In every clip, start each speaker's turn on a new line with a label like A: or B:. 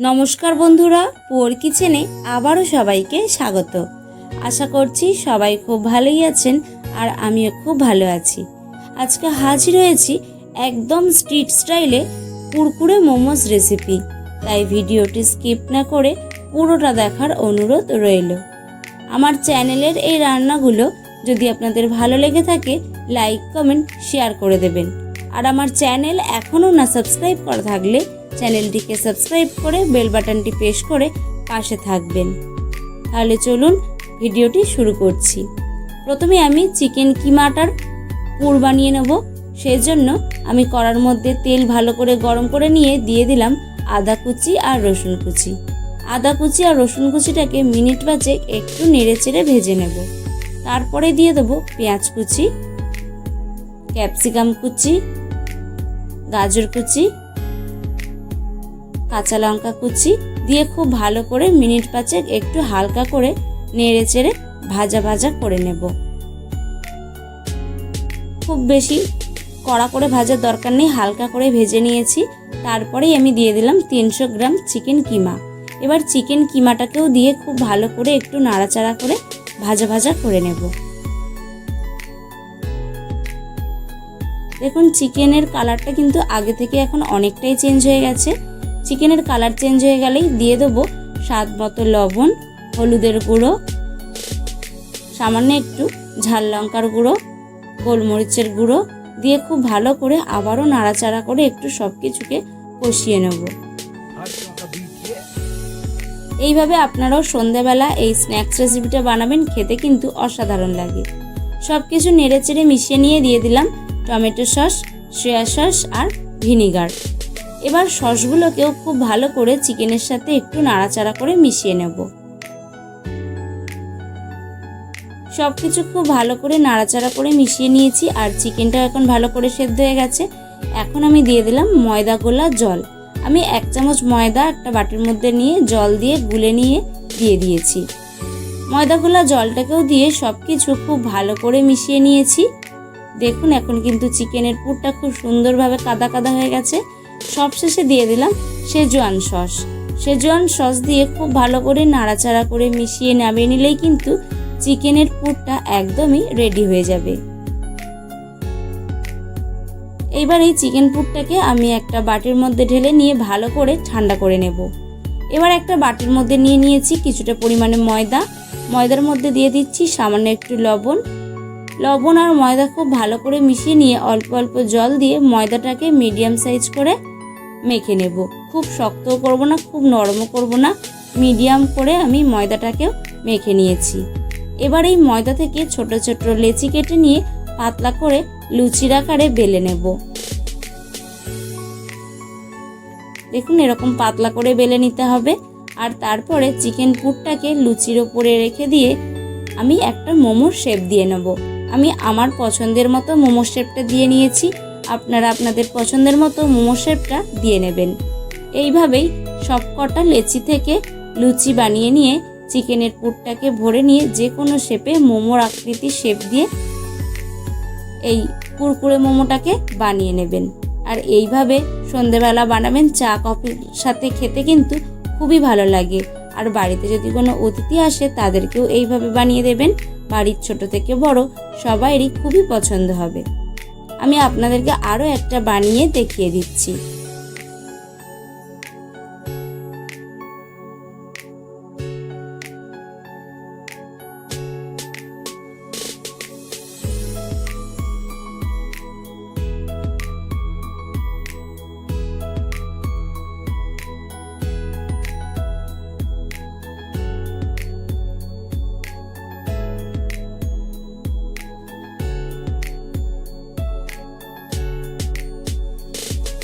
A: নমস্কার বন্ধুরা, পুয়ার কিচেনে আবারও সবাইকে স্বাগত। আশা করছি সবাই খুব ভালোই আছেন আর আমিও খুব ভালো আছি। আজকে হাজির হয়েছি একদম স্ট্রিট স্টাইলে কুরকুরে মোমোস রেসিপি। তাই ভিডিওটি স্কিপ না করে পুরোটা দেখার অনুরোধ রইল। আমার চ্যানেলের এই রান্নাগুলো যদি আপনাদের ভালো লেগে থাকে, লাইক, কমেন্ট, শেয়ার করে দেবেন। আর আমার চ্যানেল এখনও না সাবস্ক্রাইব করা থাকলে চ্যানেলটিকে সাবস্ক্রাইব করে বেল বাটনটি প্রেস করে পাশে থাকবেন। তাহলে চলুন ভিডিওটি শুরু করছি। প্রথমে আমি চিকেন কিমাটার পুর বানিয়ে নেব। সেই জন্য আমি কড়ার মধ্যে তেল ভালো করে গরম করে নিয়ে দিয়ে দিলাম আদা কুচি আর রসুন কুচি। আদা কুচি আর রসুন কুচিটাকে মিনিট পাঁচেক একটু নেড়ে চেড়ে ভেজে নেব। তারপরে দিয়ে দেবো পেঁয়াজ কুচি, ক্যাপসিকাম কুচি, গাজর কুচি কাঁচা লঙ্কা কুচি দিয়ে খুব ভালো করে মিনিট পাঁচেক একটু হালকা করে নেড়ে চেড়ে ভাজা ভাজা করে নেব। খুব বেশি কড়া করে ভাজার দরকার নেই, হালকা করে ভেজে নিয়েছি। তারপরেই আমি দিয়ে দিলাম তিনশো গ্রাম চিকেন কিমা। এবার চিকেন কিমাটাকেও দিয়ে খুব ভালো করে একটু নাড়াচাড়া করে ভাজা ভাজা করে নেব। দেখুন, চিকেনের কালারটা কিন্তু আগে থেকে এখন অনেকটাই চেঞ্জ হয়ে গেছে। চিকেনের কালার চেঞ্জ হয়ে গেলেই দিয়ে দেবো স্বাদ মতো লবণ, হলুদের গুঁড়ো, সামান্য একটু ঝাল লঙ্কার গুঁড়ো, গোলমরিচের গুঁড়ো দিয়ে খুব ভালো করে আবারও নাড়াচাড়া করে একটু সব কিছুকে কষিয়ে নেব। এইভাবে আপনারাও সন্ধেবেলা এই স্ন্যাক্স রেসিপিটা বানাবেন, খেতে কিন্তু অসাধারণ লাগে। সব কিছু নেড়ে চেড়ে মিশিয়ে নিয়ে দিয়ে দিলাম টমেটো সস সয়া সস আর ভিনিগার এবার সসগুলোকেও খুব ভালো করে চিকেনের সাথে একটু নাড়াচাড়া করে মিশিয়ে নেব। সব কিছু খুব ভালো করে নাড়াচাড়া করে মিশিয়ে নিয়েছি আর চিকেনটাও এখন ভালো করে সেদ্ধ হয়ে গেছে। এখন আমি দিয়ে দিলাম ময়দা গোলা জল। আমি এক চামচ ময়দা একটা বাটির মধ্যে নিয়ে জল দিয়ে গুলে নিয়ে দিয়ে দিয়েছি। ময়দা গোলা জলটাকেও দিয়ে সব কিছু খুব ভালো করে মিশিয়ে নিয়েছি। দেখুন এখন কিন্তু চিকেনের পুরটা খুব সুন্দরভাবে কাদা কাদা হয়ে গেছে। সবশেষে দিয়ে দিলাম সেজোয়ান সস। সেজোয়ান সস দিয়ে খুব ভালো করে নাড়াচাড়া করে মিশিয়ে নামিয়ে নিলেই কিন্তু চিকেনের পুরটা একদমই রেডি হয়ে যাবে। এইবার এই চিকেন পুরটাকে আমি একটা বাটির মধ্যে ঢেলে নিয়ে ভালো করে ঠান্ডা করে নেব। এবার একটা বাটির মধ্যে নিয়ে নিয়েছি কিছুটা পরিমাণে ময়দা। ময়দার মধ্যে দিয়ে দিচ্ছি সামান্য একটু লবণ। লবণ আর ময়দা খুব ভালো করে মিশিয়ে নিয়ে অল্প অল্প জল দিয়ে ময়দাটাকে মিডিয়াম সাইজ করে মেখে নেব। খুব শক্তও করব না, খুব নরমও করব না। মিডিয়াম করে আমি ময়দাটাকেও মেখে নিয়েছি। এবার এই ময়দা থেকে ছোট ছোট লেচি কেটে নিয়ে পাতলা করে লুচির আকারে বেলে নেব। দেখুন, এরকম পাতলা করে বেলে নিতে হবে। আর তারপরে চিকেন পুরটাকে লুচির ওপরে রেখে দিয়ে আমি একটা মোমোর শেপ দিয়ে নেব। আমি আমার পছন্দের মতো মোমো শেপটা দিয়ে নিয়েছি। আপনারা আপনাদের পছন্দের মতো মোমো শেপটা দিয়ে নেবেন। এইভাবেই সব কটা লেচি থেকে লুচি বানিয়ে নিয়ে চিকেনের পুরটাকে ভরে নিয়ে যে কোনো শেপে মোমোর আকৃতির শেপ দিয়ে এই কুরকুরে মোমোটাকে বানিয়ে নেবেন। আর এইভাবে সন্ধেবেলা বানাবেন চা, কফির সাথে খেতে কিন্তু খুবই ভালো লাগে। আর বাড়িতে যদি কোনো অতিথি আসে তাদেরকেও এইভাবে বানিয়ে দেবেন। বাড়ির ছোট থেকে বড় সবাইরই খুবই পছন্দ হবে। আমি আপনাদেরকে আরও একটা বানিয়ে দেখিয়ে দিচ্ছি।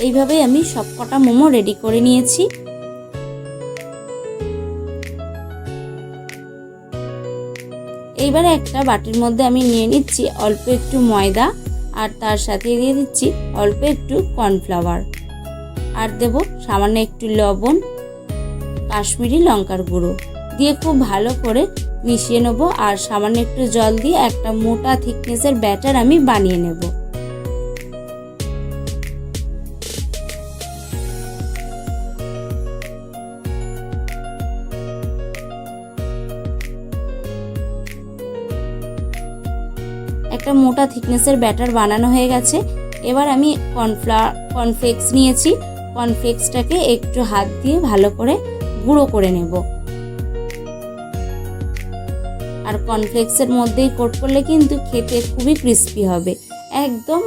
A: এইভাবেই আমি সব কটা মোমো রেডি করে নিয়েছি। এইবারে একটা বাটির মধ্যে আমি নিয়ে নিচ্ছি অল্প একটু ময়দা, আর তার সাথে দিয়ে দিচ্ছি অল্প একটু কর্নফ্লাওয়ার। আর দেব সামান্য একটু লবণ, কাশ্মীরি লঙ্কার গুঁড়ো। দিয়ে খুব ভালো করে মিশিয়ে নেব, আর সামান্য একটু জল দিয়ে একটা মোটা থিকনেসের ব্যাটার আমি বানিয়ে নেব। একটা মোটা থিকনেসের ব্যাটার বানানো হয়ে গেছে। এবার আমি কর্নফ্লাওয়ার কর্নফ্লেক্স নিয়েছি। কর্নফ্লেক্সটাকে একটু হাত দিয়ে ভালো করে গুঁড়ো করে নেব। আর কর্নফ্লেক্সের মধ্যেই কোট করলে কিন্তু খেতে খুবই ক্রিস্পি হবে। একদম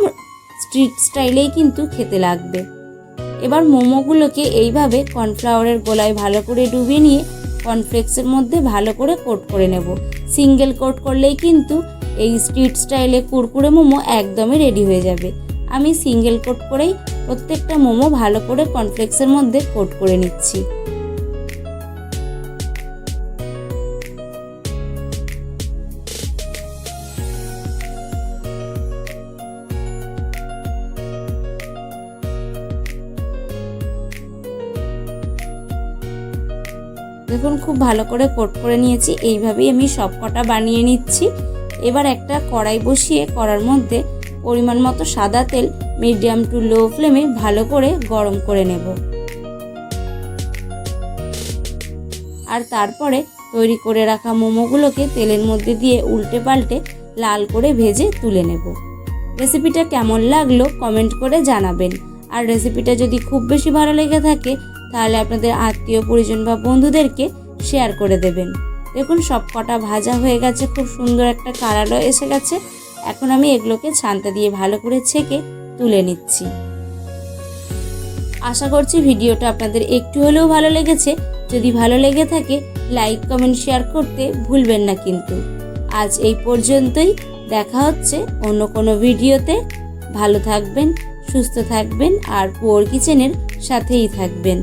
A: স্ট্রিট স্টাইলেই কিন্তু খেতে লাগবে। এবার মোমোগুলোকে এইভাবে কর্নফ্লাওয়ারের গোলায় ভালো করে ডুবিয়ে নিয়ে কর্নফ্লেক্সের মধ্যে ভালো করে কোট করে নেব। সিঙ্গেল কোট করলেই কিন্তু এই স্ট্রিট স্টাইলে কুরকুরে মোমো একদমই রেডি হয়ে যাবে। আমি সিঙ্গেল কোট করেই প্রত্যেকটা মোমো ভালো করে কর্নফ্লেক্সের মধ্যে কোট করে নিচ্ছি। দেখুন, খুব ভালো করে কোট করে নিয়েছি। এইভাবেই আমি সব কটা বানিয়ে নিচ্ছি। এবার একটা কড়াই বসিয়ে কড়ার মধ্যে পরিমাণ মতো সাদা তেল মিডিয়াম টু লো ফ্লেমে ভালো করে গরম করে নেব। আর তারপরে তৈরি করে রাখা মোমোগুলোকে তেলের মধ্যে দিয়ে উল্টে পাল্টে লাল করে ভেজে তুলে নেব। রেসিপিটা কেমন লাগল কমেন্ট করে জানাবেন। আর রেসিপিটা যদি খুব বেশি ভালো লেগে থাকে, তাহলে আপনাদের আত্মীয়, পরিজন বা বন্ধুদেরকে শেয়ার করে দেবেন। দেখুন সব কটা ভাজা হয়ে গেছে, খুব সুন্দর একটা কালারও এসে গেছে। এখন আমি এগুলোকে ছানটা দিয়ে ভালো করে ছেঁকে তুলে নিচ্ছি। আশা করছি ভিডিওটা আপনাদের একটু হলেও ভালো লেগেছে। যদি ভালো লেগে থাকে, লাইক, কমেন্ট, শেয়ার করতে ভুলবেন না কিন্তু। আজ এই পর্যন্তই, দেখা হচ্ছে অন্য কোনো ভিডিওতে। ভালো থাকবেন, সুস্থ থাকবেন, আর পুয়ার কিচেনের সাথেই থাকবেন।